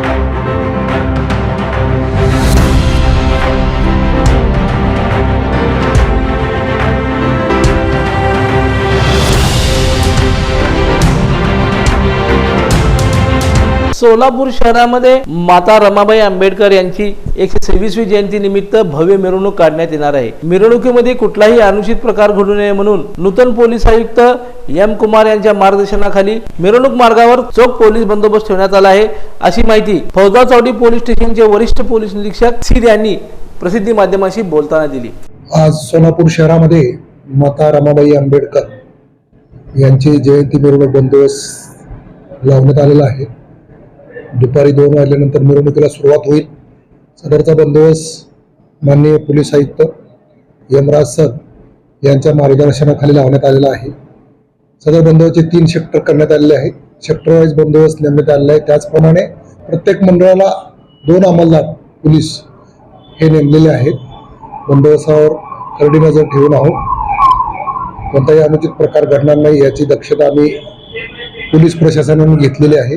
Thank you. Solapur शहरामध्ये माता रमाबाई आंबेडकर यांची एकशे सव्वीसवी जयंती निमित्त भव्य मिरवणूक काढण्यात येणार आहे. मिरवणुकीमध्ये कुठलाही अनुचित प्रकार घडू नये म्हणून नूतन पोलीस आयुक्त एम कुमार यांच्या मार्गदर्शनाखाली मिरवणूक मार्गावर चोख पोलीस बंदोबस्त ठेवण्यात आला आहे. अशी माहिती फौजा चौडी पोलीस स्टेशनचे वरिष्ठ पोलीस निरीक्षक सीर यांनी प्रसिद्धी माध्यमाशी बोलताना दिली. आज सोलापूर शहरामध्ये माता रमाबाई आंबेडकर यांची जयंती मिरवणूक बंदोबस्त लावण्यात आलेला आहे. दुपारी दोन वाजल्यानंतर मिरवणुकीला सुरुवात होईल. सदरचा बंदोबस्त माननीय पोलीस आयुक्त यमराज सर यांच्या मार्गदर्शनाखाली लावण्यात आलेला आहे. सदर बंदोबस्तचे तीन सेक्टर करण्यात आलेले आहे सेक्टर वाईज बंदोबस्त नेमण्यात आलेला आहे. त्याचप्रमाणे प्रत्येक मंडळाला दोन अंमलदार पोलीस हे नेमलेले आहेत. बंदोबस्तावर करडी नजर ठेवून आहोत. कोणताही अनुचित प्रकार घडणार नाही याची दक्षता आम्ही पोलीस प्रशासनाने घेतलेली आहे.